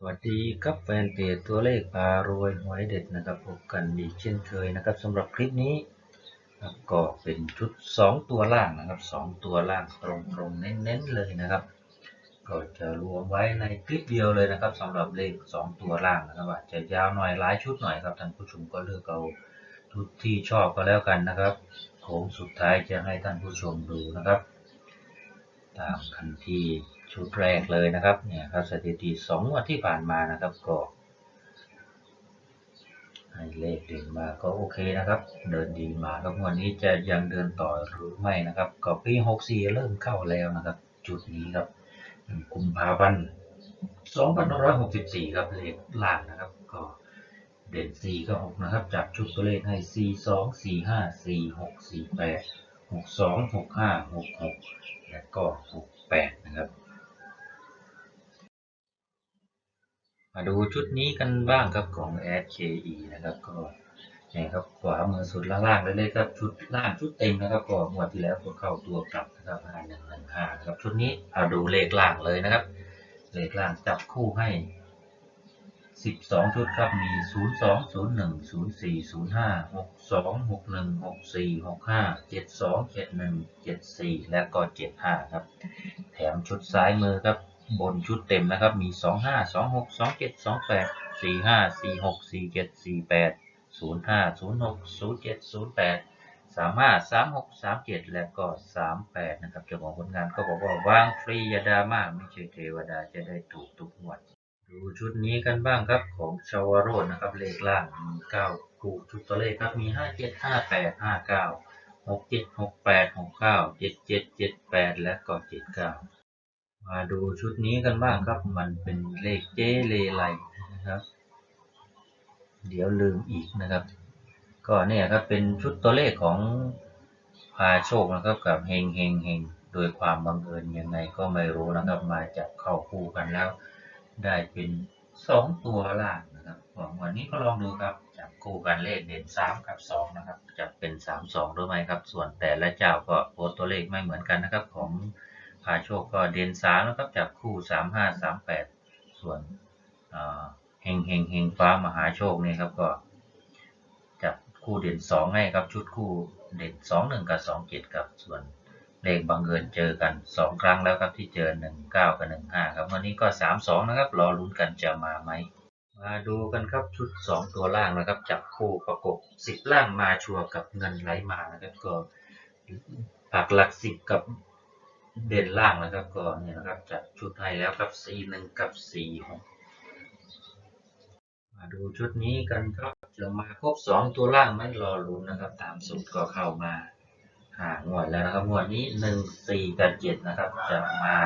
สวัสดีครับแฟนเพจตัวเลขพารวยหวยเด็ดนะครับพบกันอีกเช่นเคยนะครับสำหรับคลิปนี้ก็เป็นชุด 2 ตัวล่างนะครับ 2 ตัวล่างตรงๆเน้นๆเลยนะครับ ก็จะรวมไว้ในคลิปเดียวเลยนะครับสำหรับเลข 2 ตัวล่างนะครับอาจจะยาวหน่อยหลายชุดหน่อยครับท่านผู้ชมก็เลือกเอาชุดที่ชอบก็แล้วกันนะครับโค้งสุดท้ายจะให้ท่านผู้ชมดูนะครับ ตามคันที่ชุดแรกเลยนะครับเนี่ยครับสถิติสองวันที่ผ่านมานะครับก็ให้เลขเด่นมาก็โอเคนะครับ เดินดีมาครับงวันนี้จะยังเดินต่อหรือไม่นะครับก็ปี64เริ่มเข้าแล้วนะครับ จุดนี้ครับกุมภาพันธ์2564ครับเลขล่างนะครับ ก็เด่น4ก็6นะครับจับชุดตัวเลขให้4 2 4 5 4 6 4 8 6 2 6 5 6 6และก็6 8นะครับ มาดูชุดนี้กันบ้างครับของ SKE นะครับก็เนี่ครับขวามือสุดล่างๆเลยครับชุดล่างชุดเต็มนะครับก็งวดที่แล้วก็เข้าตัวกลับนะครับห้าหนึ่งหนึ่งห้าครับชุดนี้เอาดูเลขล่างเลยนะครับ เลขล่างจับคู่ให้ 12 ชุดครับมี 0 2 0 1 0 4 0 5 6 2 6 1 6 4 6 5 7 2 7 1 7 4 และก็ 75 ครับ แถมชุดซ้ายมือครับ บนชุดเต็มนะครับ มี 2 5 2 6 2 7 2 8 4 5 4 6 4 7 4 8 0 5 0 6 0 7 0 8 3 5 3 6 3 7 และก็ 38 นะครับเจ้าของผลงานก็บอกว่าวางฟรีอย่าดราม่าไม่ใช่เทวดาจะได้ถูกทุกงวด ดูชุดนี้กันบ้างครับของชาวโรดนะครับเลขล่างมี9คู่ชุดตัวเลขครับมี5 7 5 8 5 9 6 7 6 8 6 9 7 7 7 8และก็79มาดูชุดนี้กันบ้างครับมันเป็นเลขเจเลไลนะครับ เดี๋ยวลืมอีกนะครับ ก็เนี่ยครับเป็นชุดตัวเลขของพาโชคนะครับกับเฮงเฮงเฮงโดยความบังเอิญยังไงก็ไม่รู้นะครับ มาจับเข้าคู่กันแล้ว ได้เป็นสองตัวล่างนะครับของวันนี้ก็ลองดูครับจับคู่กันเลขเด่นสามกับสองนะครับจะเป็นสามสองหรือไม่ครับ ส่วนแต่ละเจ้าก็โพสตัวเลขไม่เหมือนกันนะครับ ของพาโชคก็เด่นสามนะครับจับคู่สามห้าสามแปดส่วนเฮงเฮงเฮงฟ้ามหาโชคเนี่ยครับก็จับคู่เด่นสองให้ครับชุดคู่เด่นสองหนึ่งกับสองเจ็ดครับส่วน เลขบังเอิญเจอกัน 2 ครั้งแล้วครับที่เจอ 19 กับ 15 ครับ วันนี้ก็ 32 นะครับ รอลุ้นกันจะมาไหม มาดูกันครับชุด 2 ตัวล่างนะครับ จับคู่ประกบ 10 ล่างมาชัวกับเงินไหลมานะครับก็ผักหลัก 10 กับเด่นล่างนะครับก็เนี่ยนะครับจัดชุดให้แล้วครับ 41 กับ 46 มาดูชุดนี้กันครับจะมาครบ 2 ตัวล่างไหมรอลุ้นนะครับ ตามสูตรก็เข้ามา หางวดแล้วนะครับงวดนี้หนึ่งสี่กับเจ็ดนะครับ จะมา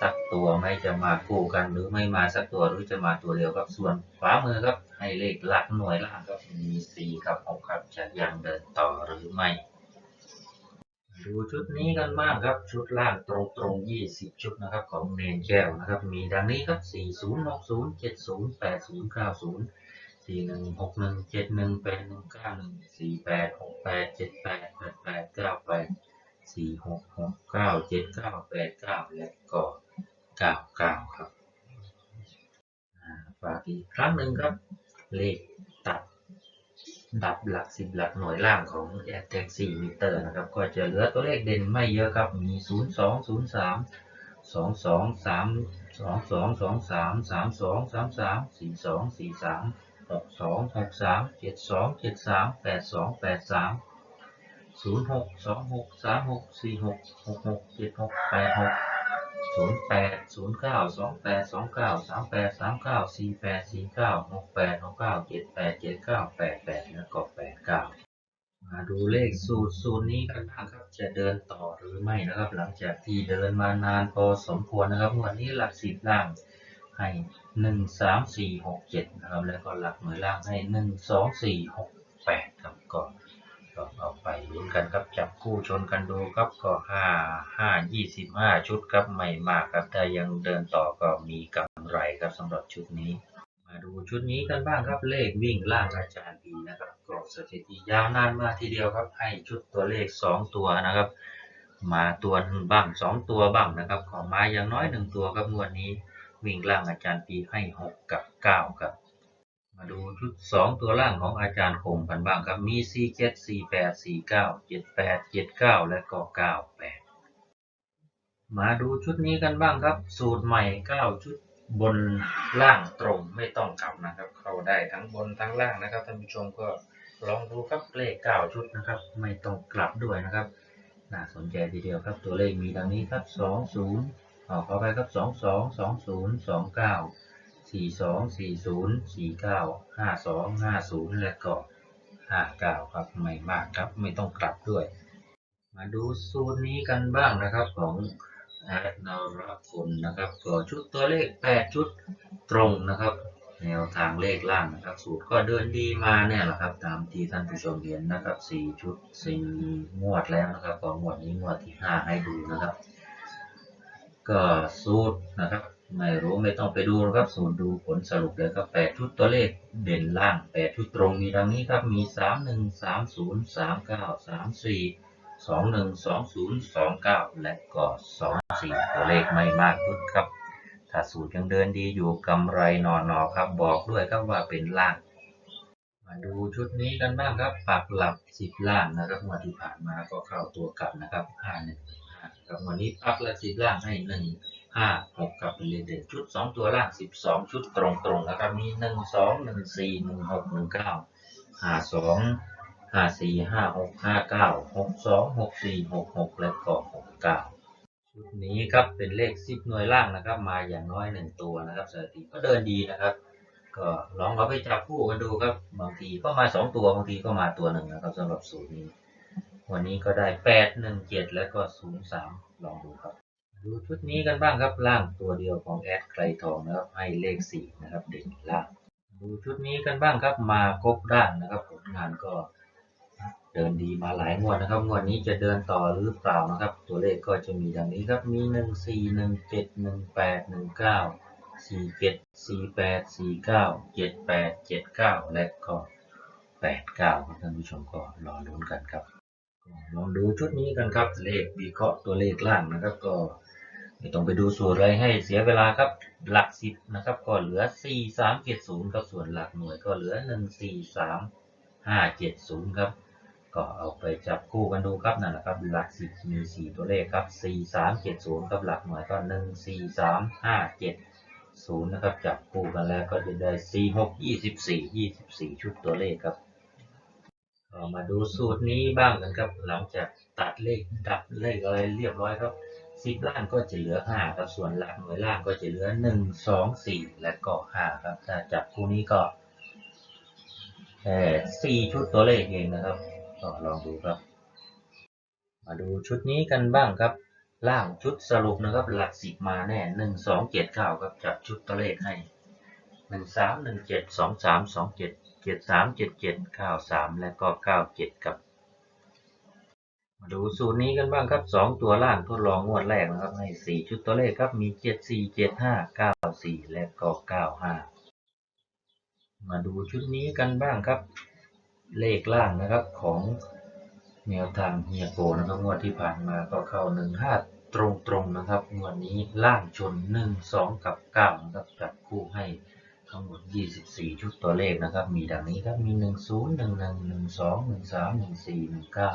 สักตัวไม่จะมาคู่กันหรือไม่มาสักตัวหรือจะมาตัวเดียวครับส่วนขวามือครับ ให้เลขหลักหน่วยล่างครับมีสี่กับหกครับจะยังเดินต่อหรือไม่ดูชุดนี้กันมากครับชุดล่างตรงตรงยี่สิบชุดนะครับของเนนแก้วนะครับ มีดังนี้ครับสี่ศูนย์หกศูนย์เจ็ดศูนย์แปดศูนย์เก้าศูนย์ สี่หนึ่งหกหนึ่งเจ็ดหนึ่งแปดหนึ่งเก้าหนึ่งสี่แปดหกแปดเจ็ดแปดแปดแปดเก้าแปดสี่หกหกเก้าเจ็ดเก้าแปดเก้าและก็เก้าเก้าครับฝากอีกครั้งหนึ่งครับ เลขตัดดับหลักสิบหลักหน่วยล่างของ a t t สี่มิเตอร์นะครับ ก็จะเหลือตัวเลขเด่นไม่เยอะครับ มีศูนย์สองศูนย์สามสองสองสามสองสองสองสามสามสองสามสามสี่สองสี่สาม กสองหกสามเจ็ดสองเจ็ดสามแปดสองแปดสามศูนย์หกสองหกสามหกสี่หกหกหกเจ็ดหกแปดหกศูนย์แปดศูนย์เก้าสองแปดสองเก้าสามแปดสามเก้าสี่แปดสี่เก้าหกแปดหกเก้าเจ็ดแปดเจ็ดเก้าแปดแปดแล้วก็แปดเก้ามาดูเลขสูตรสูตรนี้กันบ้างครับจะเดินต่อหรือไม่นะครับ หลังจากที่เดินมานานพอสมควรนะครับวันนี้หลักสิบล่าง ให้หนึ่งสามสี่หกเจ็ดนะครับแล้วก็หลักหน่วยล่างให้หนึ่งสองสี่หกแปดครับก็ลองเอาไปลุ้นกันครับจับคู่ชนกันดูครับก็ห้าห้ายี่สิบห้าชุดครับไม่มากครับถ้ายังเดินต่อก็มีกำไรครับสำหรับชุดนี้ มาดูชุดนี้กันบ้างครับเลขวิ่งล่างอาจารย์บีนะครับก็สถิติยาวนานมากทีเดียวครับให้ชุดตัวเลขสองตัวนะครับ มาตัวหนึ่งบ้างสองตัวบ้างนะครับขอมาอย่างน้อยหนึ่งตัวครับงวดนี้ วิ่งล่างอาจารย์ตีให้ 6 กับ 9 ครับ มาดูชุด 2 ตัวล่างของอาจารย์คมกันบ้างครับ มี 4 7 4 8 4 9 7 8 7 9 และก็ 9 8 มาดูชุดนี้กันบ้างครับ สูตรใหม่ 9 ชุดบนล่างตรงไม่ต้องกลับนะครับ เข้าได้ทั้งบนทั้งล่างนะครับท่านผู้ชมก็ลองดูครับเลข 9 ชุดนะครับ ไม่ต้องกลับด้วยนะครับ น่าสนใจทีเดียวครับตัวเลขมีดังนี้ครับ 2 0 ออขอไปครับสองสองสองศูนย์สองเก้าสี่สองสี่ศูนย์สี่เก้าห้าสองห้าศูนย์และก็ห้าเก้าครับไม่มากครับไม่ต้องกลับด้วย มาดูสูตรนี้กันบ้างนะครับของแอดนารคุณนะครับก็ชุดตัวเลขแปดชุดตรงนะครับ แนวทางเลขล่างนะครับ สูตรก็เดินดีมาเนี่ยแหละครับ ตามที่ท่านผู้ชมเห็นนะครับสี่ชุดสี่งวดแล้วนะครับก็งวดนี้งวดที่ห้าให้ดูนะครับ ก็สูตรนะครับ ไม่รู้ไม่ต้องไปดูนะครับ สูตรดูผลสรุปเลยครับแปดชุดตัวเลขเด่นล่างแปดชุดตรงมีดังนี้ครับมีสามหนึ่งสามศูนย์สามเก้าสามสี่สองหนึ่งสองศูนย์สองเก้าและก็สองสี่ตัวเลขไม่มากขึ้นครับ ถ้าสูตรยังเดินดีอยู่กำไรนอนอครับ บอกด้วยครับว่าเป็นล่างมาดูชุดนี้กันบ้างครับ ปักหลับสิบล่างนะครับวันที่ผ่านมาก็เข้าตัวกลับนะครับห้าหนึ่งับวันนี้ปักหลับสิบล่างให้หนึ่งห้าหกกับเป็นเลขเด่นชุดสองตัวล่างสิบสองชุดตรงๆนะครับมีหนึ่งสองหนึ่งสี่หนึ่งหกหนึ่งเก้าห้าสองห้าสี่ห้าหกห้าเก้าหกสองหกสี่หกหกและก็หกเก้าชุดนี้ครับเป็นเลขสิบหน่วยล่างนะครับ มาอย่างน้อยหนึ่งตัวนะครับสถิติก็เดินดีนะครับก็ลองเอาไปจับคู่กันดูครับ บางทีก็มาสองตัวบางทีก็มาตัวหนึ่งนะครับสำหรับสูตรนี้ วันนี้ก็ได้แปดหนึ่งเจ็ดแล้วก็ศูนย์สามลองดูครับ ดูชุดนี้กันบ้างครับล่างตัวเดียวของแอดไกลทองนะครับให้เลขสี่นะครับเด่นล่าง ดูชุดนี้กันบ้างครับมาครบด้านนะครับผลงานก็เดินดีมาหลายงวดนะครับงวดนี้จะเดินต่อหรือเปล่านะครับ ตัวเลขก็จะมีดังนี้ครับมีหนึ่งสี่หนึ่งเจ็ดหนึ่งแปดหนึ่งเก้าสี่เจ็ดสี่แปดสี่เก้าเจ็ดแปดเจ็ดเก้าและก็แปดเก้าครับท่านผู้ชมก็รอลุ้นกันครับ ลองดูชุดนี้กันครับ เลขวิเคราะห์ตัวเลขล่างนะครับ ก็ไม่ต้องไปดูสูตรอะไรให้เสียเวลาครับ หลักสิบนะครับ ก็เหลือสี่สามเจ็ดศูนย์ครับส่วนหลักหน่วยก็เหลือหนึ่งสี่สามห้าเจ็ดศูนย์ครับ ก็เอาไปจับคู่กันดูครับนั่นแหละครับ หลักสิบมีสี่ตัวเลขครับสี่สามเจ็ดศูนย์กับหลักหน่วยก็หนึ่งสี่สามห้าเจ็ดศูนย์นะครับ จับคู่กันแล้วก็จะได้สี่หกยี่สิบสี่ยี่สิบสี่ชุดตัวเลขครับ มาดูสูตรนี้บ้างกันครับ หลังจากตัดเลขดับเลขอะไรเรียบร้อยครับสิบล่างก็จะเหลือห้าครับส่วนหลักหน่วยล่างก็จะเหลือหนึ่งสองสี่และก็ห้าครับถ้าจับคู่นี้ก็แค่สี่ชุดตัวเลขเองนะครับก็ลองดูครับ มาดูชุดนี้กันบ้างครับ ล่างชุดสรุปนะครับ หลักสิบมาแน่หนึ่งสองเจ็ดเก้าครับจับชุดตัวเลขให้หนึ่งสามหนึ่งเจ็ดสองสามสองเจ็ด เจ็ดสามเจ็ดเจ็ดเก้าสามและก็เก้าเจ็ดครับ มาดูสูตรนี้กันบ้างครับสองตัวล่างทดลองงวดแรกนะครับให้สี่ชุดตัวเลขครับ มีเจ็ดสี่เจ็ดห้าเก้าสี่และก็เก้าห้ามาดูชุดนี้กันบ้างครับ เลขล่างนะครับของแนวทางเฮียโกนะครับงวดที่ผ่านมาก็เข้าหนึ่งห้าตรงๆนะครับงวดนี้ล่างชนหนึ่งสองกับเก้านะครับจับคู่ให้ ทั้งหมด 24 ชุดตัวเลขนะครับ มีดังนี้ครับ มีหนึ่งศูนย์หนึ่งหนึ่งหนึ่งสองหนึ่งสามหนึ่งสี่หนึ่งเก้า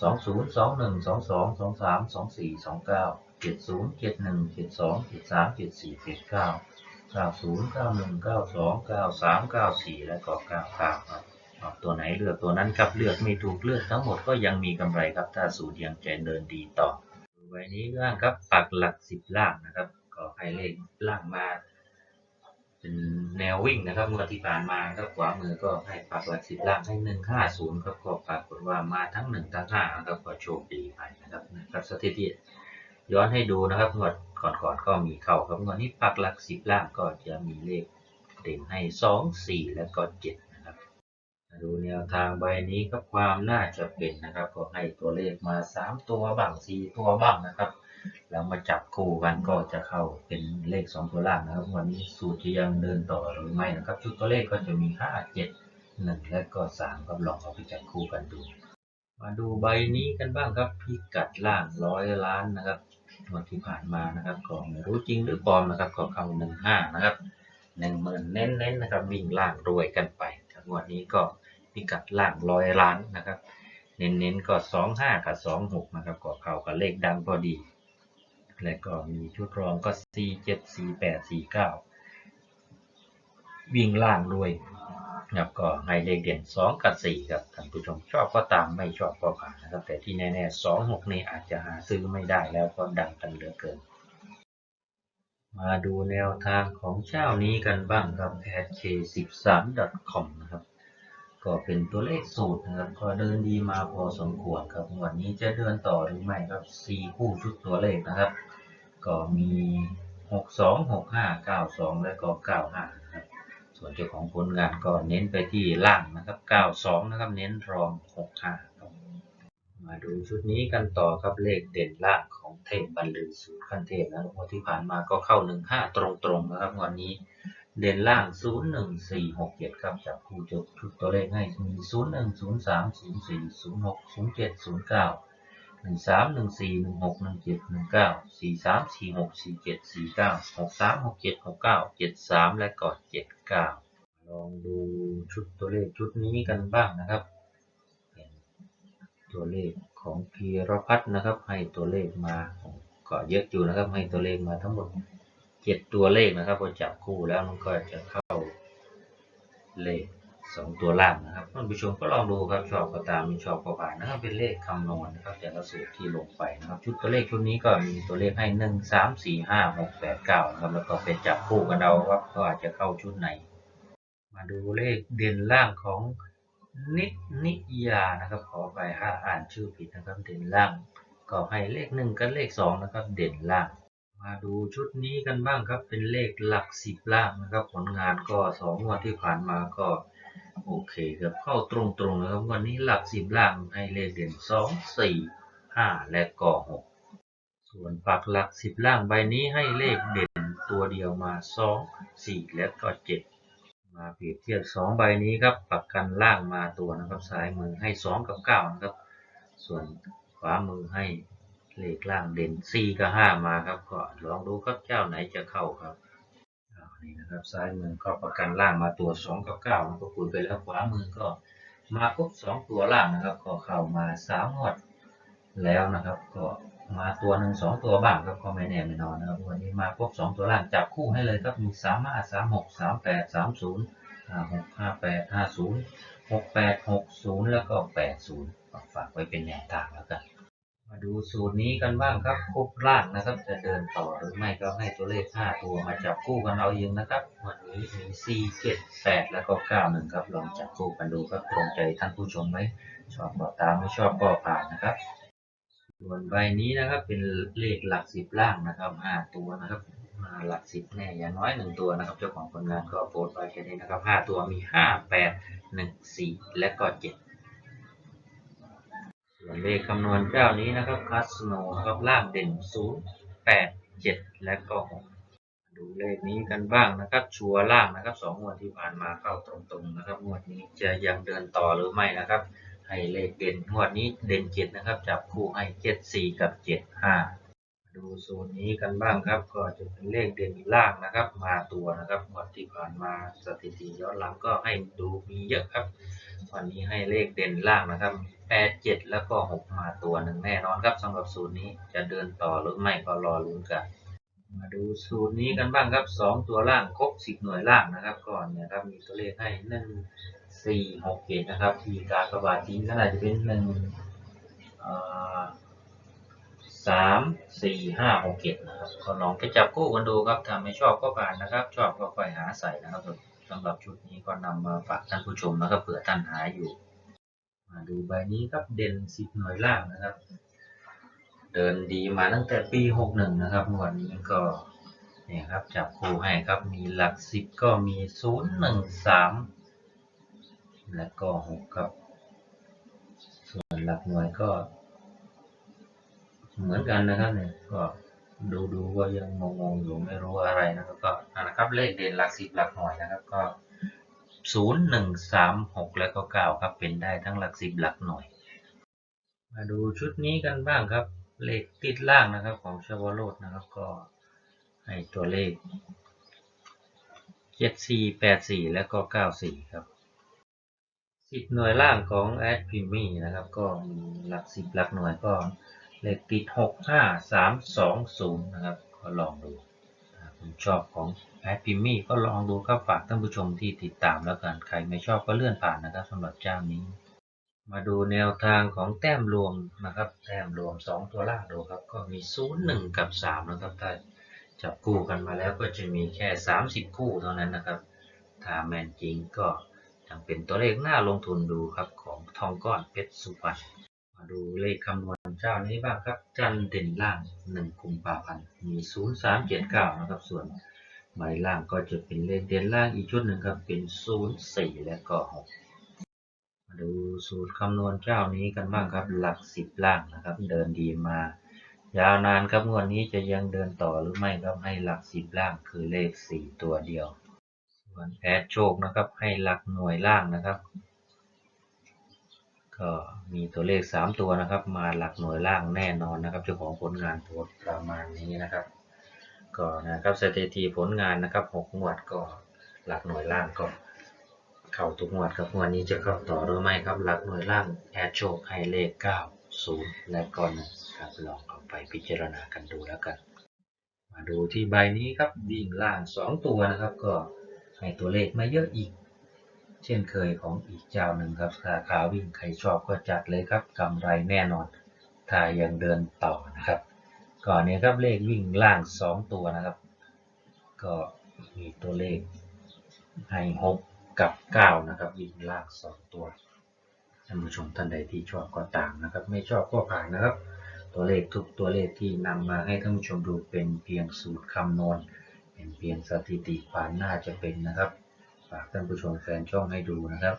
สองศูนย์สองหนึ่งสองสองสองสามสองสี่สองเก้าเจ็ดศูนย์เจ็ดหนึ่งเจ็ดสองเจ็ดสามเจ็ดสี่เจ็ดเก้าเก้าศูนย์เก้าหนึ่งเก้าสองเก้าสามเก้าสี่และก็เก้าเก้าครับตัวไหนเลือกตัวนั้นครับเลือกไม่ถูกเลือกทั้งหมดก็ยังมีกำไรครับ ถ้าสูตรยังจเดินดีต่อไว้นี้ล่างครับปักหลักสิบล่างนะครับ ก็ให้เลขล่างมา เป็นแนววิ่งนะครับเมื่อที่ผ่านมาครับขวามือก็ให้ปักหลักสิบล่างให้หนึ่งห้าศูนย์ครับก็ปรากฏว่ามาทั้งหนึ่งทั้งห้าครับก็โชคดีไปนะครับนะครับสถิติย้อนให้ดูนะครับงวดก่อนๆก็มีเข้าครับงวดนี้ปักหลักสิบล่างก็จะมีเลขเด่นให้สองสี่และก็เจ็ดนะครับดูแนวทางใบนี้ครับความน่าจะเป็นนะครับ ก็ให้ตัวเลขมาสามตัวบ้างสี่ตัวบ้างนะครับ แล้วมาจับคู่กันก็จะเข้าเป็นเลขสองตัวล่างนะครับ วันนี้สูตรจะยังเดินต่อหรือไม่นะครับชุดตัวเลขก็จะมีห้าเจ็ดหนึ่งและก็สามครับลองเอาไปจับคู่กันดู มาดูใบนี้กันบ้างครับพิกัดล่างร้อยล้านนะครับงวดที่ผ่านมานะครับก็ไม่รู้จริงหรือปลอมนะครับก็เข้าหนึ่งห้านะครับหนึ่งหมื่นเน้นๆนะครับวิ่งล่างรวยกันไปงวดนี้ก็พิกัดล่างร้อยล้านนะครับ เน้นๆก็สองห้ากับสองหกนะครับก็เข้ากับเลขดังพอดี และก็มีชุดรองก็สี่เจ็ดสีแปดสีเก้าวิ่งล่างรวยนะครับก็ให้เลขเด่นสองกับสี่ครับท่านผู้ชมชอบก็ตามไม่ชอบก็ผ่านนะครับ แต่ที่แน่ๆสองหกนี่อาจจะหาซื้อไม่ได้แล้วก็ดังกันเหลือเกิน มาดูแนวทางของเจ้านี้กันบ้างครับ k13.com นะครับก็เป็นตัวเลขสูตรนะครับก็เดินดีมาพอสมควรครับวันนี้จะเดินต่อหรือไม่ครับ 4 คู่ชุดตัวเลขนะครับ ก็มี 62 65 92 และก็ 95นะครับ ส่วนเจ้าของผลงานก็เน้นไปที่ล่างนะครับ 92 นะครับ เน้นรอง 65ครับมาดูชุดนี้กันต่อครับเลขเด่นล่างของเทพบรรลือสูตรขั้นเทพนะงวดที่ผ่านมาก็เข้า 15 ตรงๆนะครับวันนี้เด่นล่าง 0 1 4 6 7 ครับจับคู่จบชุดตัวเลขให้มี หนึ่งสามหนึ่งสี่หนึ่งหกหนึ่งเจ็ดหนึ่งเก้าสี่สามสี่หกสี่เจ็ดสี่เก้าหกสามหกเจ็ดหกเก้าเจ็ดสามและก็เจ็ดเก้าลองดูชุดตัวเลขชุดนี้กันบ้างนะครับเป็นตัวเลขของพีรพัฒนะครับ ให้ตัวเลขมาก็เยอะอยู่นะครับ ให้ตัวเลขมาทั้งหมดเจ็ดตัวเลขนะครับพอจับคู่แล้วมันก็จะเข้าเลข สองตัวล่างนะครับท่านผู้ชมก็ลองดูครับชอบก็ตามไม่ชอบก็ผ่านนะครับเป็นเลขคำนวณนะครับแต่ละสูตรที่ลงไปนะครับ ชุดตัวเลขชุดนี้ก็มีตัวเลขให้หนึ่งสามสี่ห้าหกแปดเก้านะครับ แล้วก็เป็นจับคู่กันเอาว่าก็อาจจะเข้าชุดไหน มาดูเลขเด่นล่างของนิดนิยานะครับ ขอไปห้าอ่านชื่อผิดนะครับเด่นล่าง ก็ให้เลขหนึ่งกับเลขสองนะครับ เด่นล่างมาดูชุดนี้กันบ้างครับเป็นเลขหลักสิบล่างนะครับ ผลงานก็สองงวันที่ผ่านมาก็ โอเคครับเข้าตรงๆนะครับวันนี้หลักสิบล่างให้เลขเด่นสองสี่ห้าและก็หกส่วนปักหลักสิบล่างใบนี้ให้เลขเด่นตัวเดียวมาสองสี่และก็เจ็ดมาเปรียบเทียบสองใบนี้ครับปักกันล่างมาตัวนะครับซ้ายมือให้สองกับเก้านะครับ ส่วนขวามือให้เลขล่างเด่น4กับ5มาครับก็ลองดูครับเจ้าไหนจะเข้าครับ นี่นะครับซ้ายมือก็ประกันล่างมาตัว2กับ9มันก็คูณไปแล้วขวามือก็มาครบ2ตัวล่างนะครับ ก็เข้ามา3งวดแล้วนะครับ ก็มาตัวหนึ่งสองตัวบ้างครับก็ไม่แน่ไม่นอนนะครับวันนี้มาครบ2ตัวล่างจับคู่ให้เลยครับมี3 5 3 6 3 8 3 0 5 6 5 8 5 0 6 8 6 0แปดห้าศูนย์หกแปดหกศูนย์แล้วก็80ฝากไว้เป็นแนวทางแล้วกัน มาดูสูตรนี้กันบ้างครับครบล่างนะครับ จะเดินต่อหรือไม่ก็ให้ตัวเลข 5 ตัวมาจับคู่กันเอาเองนะครับ วันนี้มี4 7 8 แล้วก็91ครับลองจับคู่กันดูครับตรงใจท่านผู้ชมไหมชอบก็ตามไม่ชอบก็ผ่านนะครับส่วนใบนี้นะครับเป็นเลขหลักสิบล่างนะครับ 5 ตัวนะครับหลักสิบแน่อย่างน้อย 1 ตัวนะครับ เจ้าของผลงานก็โพสต์ไว้แค่นี้นะครับ 5 ตัวมี 5 8 1 4 และก็ 7 ส่วนเลขคำนวณเจ้านี้นะครับคัสโนนะครับล่างเด่น 0 8 7 และก็ 6 ดูเลขนี้กันบ้างนะครับ ชัวร์ล่างนะครับสองงวดที่ผ่านมาเข้าตรงๆนะครับงวดนี้จะยังเดินต่อหรือไม่นะครับ ให้เลขเด่นงวดนี้เด่น 7 นะครับ จับคู่ให้ 7 4 กับ 7 5ดูโซนนี้กันบ้างครับ ก็จะเป็นเลขเด่นล่างนะครับ มาตัวนะครับงวดที่ผ่านมาสถิติย้อนหลังก็ให้ดูมีเยอะครับวันนี้ให้เลขเด่นล่างนะครับ แปดเจ็ดแล้วก็หกมาตัวหนึ่งแน่นอนครับสำหรับสูตรนี้จะเดินต่อหรือไม่ก็รอลุ้นกันมาดูสูตรนี้กันบ้างครับสองตัวล่างครบสิบหน่วยล่างนะครับ ก่อนเนี่ยครับมีตัวเลขให้หนึ่งสี่หกเจ็ดนะครับ ที่การกระบาดทิ้งก็อาจจะเป็นหนึ่งสามสี่ห้าหกเจ็ดนะครับก็ลองไปจับคู่กันดูครับถ้าไม่ชอบก็ผ่านนะครับ ชอบก็ค่อยหาใส่นะครับสำหรับชุดนี้ก็นำมาฝากท่านผู้ชมนะครับเผื่อท่านหาอยู่ มาดูใบนี้ครับเด่นสิบหน่วยล่างนะครับ เดินดีมาตั้งแต่ปีหกหนึ่งนะครับวันนี้ก็เนี่ยครับจับคู่ให้ครับมีหลักสิบก็มีศูนย์หนึ่งสามและก็หกครับ ส่วนหลักหน่วยก็ เหมือนกันนะครับเนี่ยก็ดูดูว่ายังงงๆอยู่ไม่รู้อะไรนะครับก็นะครับเลขเด่นหลักสิบหลักหน่วยนะครับก็ ศูนย์หนึ่งสามหกและก็เก้าครับ เป็นได้ทั้งหลักสิบหลักหน่วย มาดูชุดนี้กันบ้างครับ เลขติดล่างนะครับของชาวโรดนะครับ ก็ให้ตัวเลขเจ็ดสี่แปดสี่แล้วก็เก้าสี่ครับสิบหน่วยล่างของแอดพิมี่นะครับ ก็มีหลักสิบหลักหน่วยก็เลขติดหกห้าสามสองศูนย์นะครับ ก็ลองดูถ้าคุณชอบของ แอดพิมี่ก็ลองดูครับฝากท่านผู้ชมที่ติดตามแล้วกันใครไม่ชอบก็เลื่อนผ่านนะครับสำหรับเจ้านี้ มาดูแนวทางของแต้มรวมนะครับ แต้มรวม 2 ตัวล่างดูครับ ก็มี 0 1 กับ 3 นะครับถ้าจับคู่กันมาแล้วก็จะมีแค่ 30 คู่เท่านั้นนะครับ ถ้าแมนจริงก็ยังเป็นตัวเลขหน่าลงทุนดูครับของทองก้อนเพชรสุพรรณมาดูเลขคำนวณเจ้านี้บ้างครับ จันเด่นล่าง 1 กุมภาพันธ์มี 0 3 7 9 นะครับส่วน หมายล่างก็จะเป็นเลขเด่นล่างอีกชุดหนึ่งครับเป็น0 4และก็6มาดูสูตรคำนวณเจ้านี้กันบ้างครับ หลักสิบล่างนะครับ เดินดีมายาวนานครับงวดนี้จะยังเดินต่อหรือไม่ครับให้หลักสิบล่างคือเลขสี่ตัวเดียว ส่วนแอดโชคนะครับ ให้หลักหน่วยล่างนะครับ ก็มีตัวเลขสามตัวนะครับ มาหลักหน่วยล่างแน่นอนนะครับเจ้าของผลงานโพสประมาณนี้นะครับ ก็นะครับสถิติผลงานนะครับหกงวดก็หลักหน่วยล่างก็เข้าทุกงวดครับงวดนี้จะเข้าต่อหรือไม่ครับหลักหน่วยล่างแอดโชคให้เลข9 0และก็หนึ่งครับลองเอาไปพิจารณากันดูแล้วกัน มาดูที่ใบนี้ครับวิ่งล่าง2ตัวนะครับ ก็ให้ตัวเลขมาเยอะอีก เช่นเคยของอีกเจ้าหนึ่งครับราคาวิ่งใครชอบก็จัดเลยครับกำไรแน่นอนถ้ายังเดินต่อนะครับ ก่อนนี้ครับเลขวิ่งล่าง2ตัวนะครับ ก็มีตัวเลขให้หกกับ9นะครับ วิ่งล่าง2ตัวท่านผู้ชมท่านใดที่ชอบก็ตามนะครับ ไม่ชอบก็ผ่านนะครับ ตัวเลขทุกตัวเลขที่นำมาให้ท่านผู้ชมดูเป็นเพียงสูตรคำนวณเป็นเพียงสถิติความน่าจะเป็นนะครับฝากท่านผู้ชมแฟนช่องให้ดูนะครับ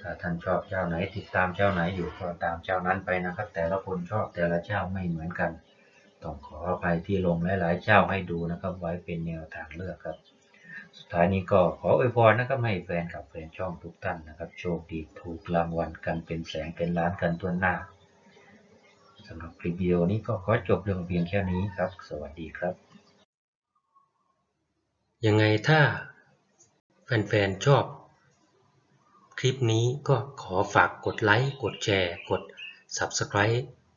ถ้าท่านชอบเจ้าไหนติดตามเจ้าไหนอยู่ก็ตามเจ้านั้นไปนะครับ แต่ละคนชอบแต่ละเจ้าไม่เหมือนกัน ต้องขออภัยที่ลงหลายๆเจ้าให้ดูนะครับ ไว้เป็นแนวทางเลือกครับ สุดท้ายนี้ก็ขออวยพรนะครับให้แฟนกับแฟนช่องทุกท่านนะครับ โชคดีถูกรางวัลกันเป็นแสงเป็นล้านกันทั่วหน้าสำหรับคลิปวิดีโอนี้ก็ขอจบลงเพียงแค่นี้ครับ สวัสดีครับ ยังไงถ้าแฟนๆชอบ คลิปนี้ก็ขอฝากกดไลค์ กดแชร์ กด Subscribe